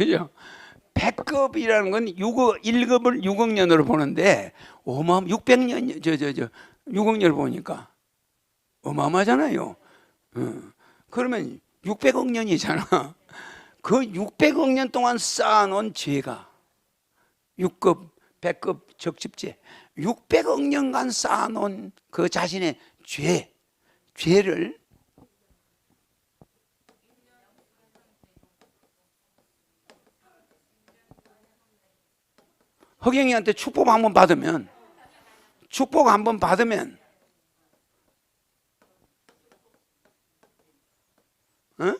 그죠? 100급이라는 건 6억, 1급을 6억 년으로 보는데 어마어마 600년 저 저 저 6억 년을 보니까 어마어마하잖아요. 어. 그러면 600억 년이잖아. 그 600억 년 동안 쌓아놓은 죄가 6급, 100급 적집죄 600억 년간 쌓아놓은 그 자신의 죄, 죄를 허경이한테 축복 한번 받으면 축복 한번 받으면 어?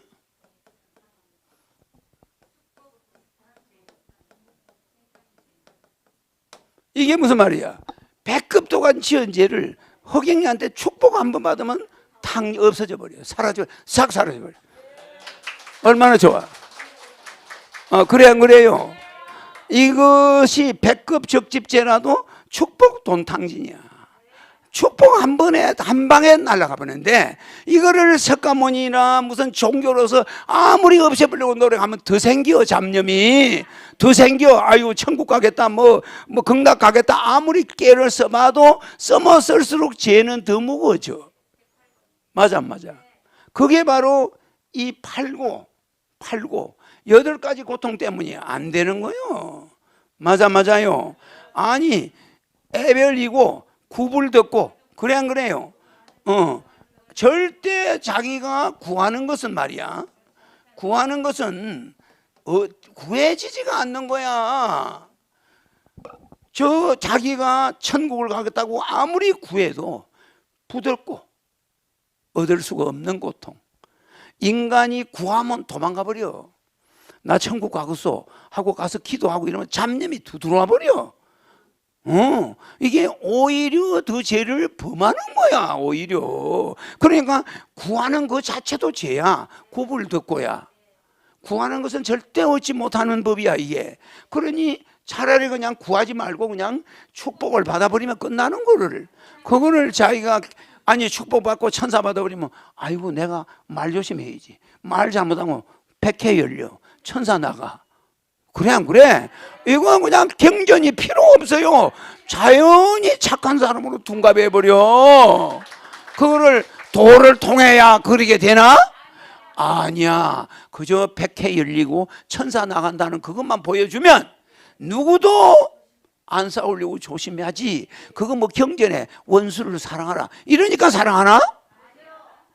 이게 무슨 말이야? 백급 도간 지은 죄를 허경이한테 축복 한번 받으면 탕 없어져 버려. 사라져, 싹 사라져 버려. 얼마나 좋아. 어, 그래 안 그래요? 이것이 백급 적집죄라도 축복 돈탕진이야. 축복 한 번에 한 방에 날아가 버는데 이거를 석가모니나 무슨 종교로서 아무리 없애버리고 노력하면 더 생겨 잡념이. 더 생겨. 아유 천국 가겠다 뭐뭐 극락 가겠다. 아무리 깨를 써봐도 써머 쓸수록 죄는 더 무거워져. 맞아 안 맞아? 그게 바로 이 팔고 팔고 여덟 가지 고통 때문이 안 되는 거요 맞아 맞아요 아니 애별이고 구불 듣고 그래 안 그래요? 어 절대 자기가 구하는 것은 말이야 구하는 것은 어, 구해지지가 않는 거야. 저 자기가 천국을 가겠다고 아무리 구해도 부들고 얻을 수가 없는 고통. 인간이 구하면 도망가 버려. 나 천국 가겠어 하고 가서 기도하고 이러면 잡념이 두드러와 버려. 어, 이게 오히려 더 죄를 범하는 거야, 오히려. 그러니까 구하는 그 자체도 죄야. 구불 듣고야. 구하는 것은 절대 얻지 못하는 법이야, 이게. 그러니 차라리 그냥 구하지 말고 그냥 축복을 받아버리면 끝나는 거를. 그거를 자기가 아니 축복받고 천사 받아버리면 아이고 내가 말 조심해야지. 말 잘못하면 백해 열려. 천사 나가. 그래 안 그래? 이건 그냥 경전이 필요 없어요. 자연히 착한 사람으로 둔갑해 버려. 그거를 도를 통해야 그러게 되나? 아니야. 그저 백해 열리고 천사 나간다는 그것만 보여주면 누구도 안 싸우려고 조심해야지. 그거 뭐 경전에 원수를 사랑하라. 이러니까 사랑하나?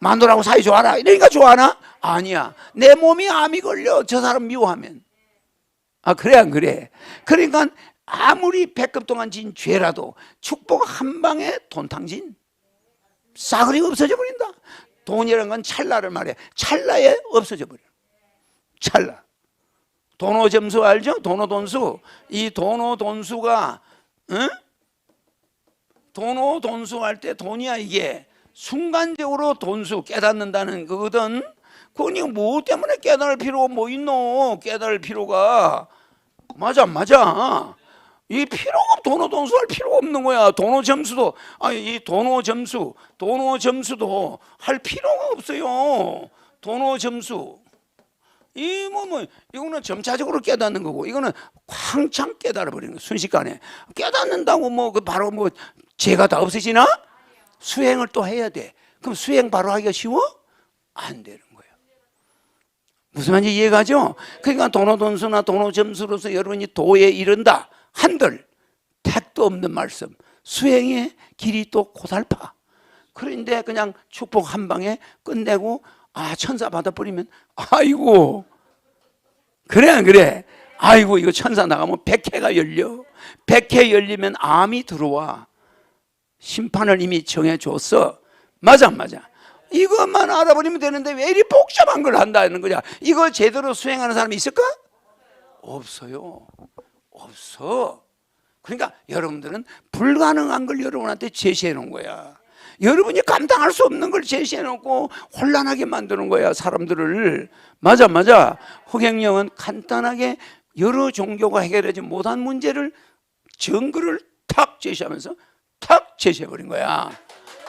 마누라하고 사이 좋아라. 이러니까 좋아하나? 아니야. 내 몸이 암이 걸려. 저 사람 미워하면. 아, 그래, 안 그래? 그러니까 아무리 백급 동안 진 죄라도 축복 한 방에 돈탕진. 싸그리 없어져 버린다. 돈이라는 건 찰나를 말해. 찰나에 없어져 버려. 찰나. 도노 점수 알죠? 도노 돈수. 이 도노 돈수가, 응? 도노 돈수 할 때 돈이야, 이게. 순간적으로 돈수 깨닫는다는 거거든. 그거니 뭐 때문에 깨달을 필요가 뭐 있노? 깨달을 필요가. 맞아, 맞아. 이 필요가 없, 도노 돈수 할 필요가 없는 거야. 도노 점수도, 아니, 이 도노 점수, 도노 점수도 할 필요가 없어요. 도노 점수. 이뭐 뭐 이거는 점차적으로 깨닫는 거고 이거는 황창 깨달아 버리는 거 순식간에 깨닫는다고 뭐그 바로 뭐 죄가 다 없어지나 수행을 또 해야 돼. 그럼 수행 바로 하기가 쉬워? 안 되는 거예요. 무슨 말인지 이해가죠? 그러니까 도노 돈수나 도노 점수로서 여러분이 도에 이른다. 한들. 택도 없는 말씀. 수행의 길이 또 고달파. 그런데 그냥 축복 한 방에 끝내고 아 천사 받아버리면 아이고. 그래 안 그래? 아이고 이거 천사 나가면 백해가 열려. 백해 열리면 암이 들어와 심판을 이미 정해줬어. 맞아 안 맞아. 이것만 알아버리면 되는데 왜 이리 복잡한 걸 한다는 거냐? 이거 제대로 수행하는 사람이 있을까? 없어요. 없어. 그러니까 여러분들은 불가능한 걸 여러분한테 제시해 놓은 거야. 여러분이 감당할 수 없는 걸 제시해 놓고 혼란하게 만드는 거야 사람들을. 맞아 맞아. 허경영은 간단하게 여러 종교가 해결하지 못한 문제를 증거를 탁 제시하면서 탁 제시해 버린 거야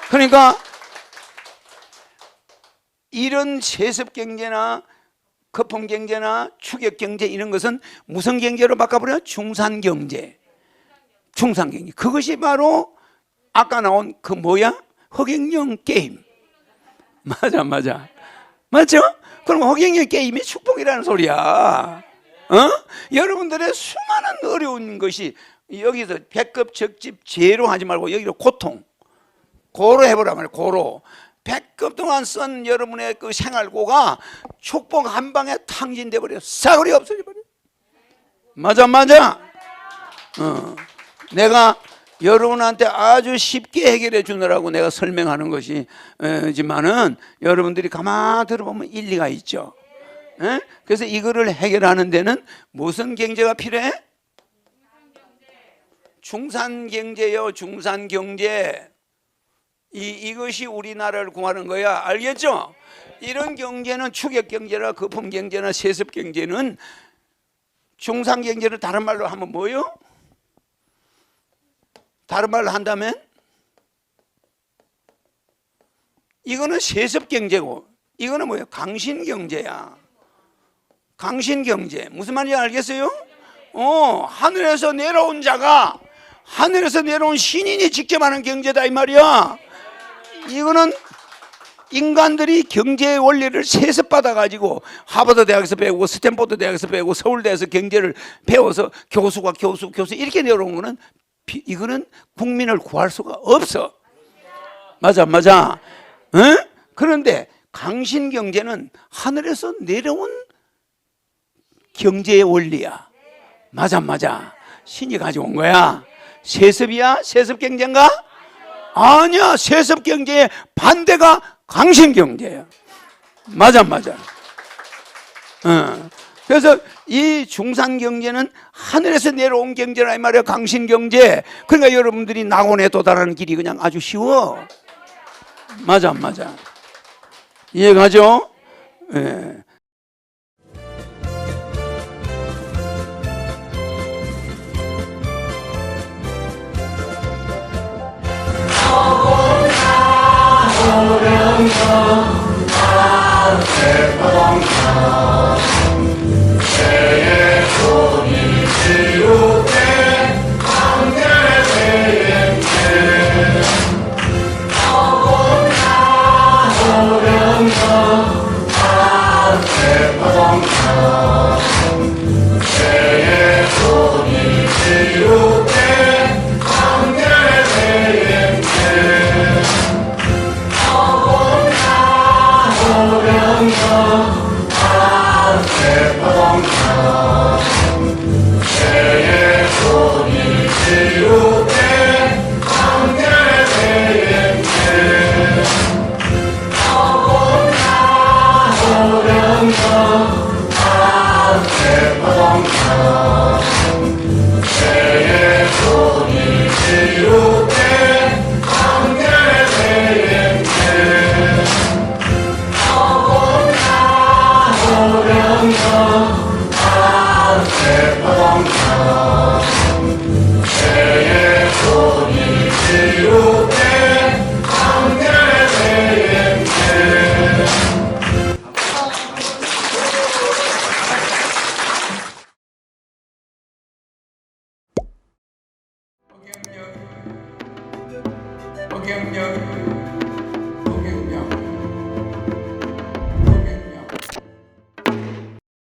그러니까 이런 세습 경제나 거품 경제나 추격 경제 이런 것은 무슨 경제로 바꿔버려? 중산 경제. 중산 경제. 그것이 바로 아까 나온 그 뭐야? 허경영 게임. 맞아, 맞아. 맞죠? 그럼 허경영 게임이 축복이라는 소리야. 어? 여러분들의 수많은 어려운 것이 여기서 백급 적집 죄로 하지 말고 여기로 고통. 고로 해보라 말이야, 고로. 백급 동안 쓴 여러분의 그 생활고가 축복 한 방에 탕진돼 버려. 싸그리 없어져 버려. 맞아, 맞아. 어. 내가 여러분한테 아주 쉽게 해결해 주느라고 내가 설명하는 것이지만은 여러분들이 가만 들어보면 일리가 있죠. 예? 그래서 이거를 해결하는 데는 무슨 경제가 필요해? 중산 경제요, 중산 경제. 이 이것이 우리나라를 구하는 거야. 알겠죠? 이런 경제는 추격 경제나 거품 경제나 세습 경제는 중산 경제를 다른 말로 하면 뭐요? 다른 말로 한다면 이거는 세습 경제고 이거는 뭐예요? 강신 경제야. 강신 경제 무슨 말인지 알겠어요? 어 하늘에서 내려온 자가 하늘에서 내려온 신인이 직접 하는 경제다 이 말이야. 이거는 인간들이 경제의 원리를 세습받아 가지고 하버드 대학에서 배우고 스탠포드 대학에서 배우고 서울대에서 경제를 배워서 교수가 교수 교수 이렇게 내려온 거는 비- 이거는 국민을 구할 수가 없어. 맞아, 맞아. 응? 그런데 강신 경제는 하늘에서 내려온 경제의 원리야. 맞아, 맞아. 신이 가져온 거야. 세습이야? 세습 경제인가? 아니야. 세습 경제의 반대가 강신 경제야. 맞아, 맞아. 어. 그래서 이 중산 경제는 하늘에서 내려온 경제라 이 말이야 강신 경제. 그러니까 여러분들이 낙원에 도달하는 길이 그냥 아주 쉬워. 맞아, 안 맞아. 이해가죠? 예. 好凉爽好吃风头 오령여 아우의 뽕여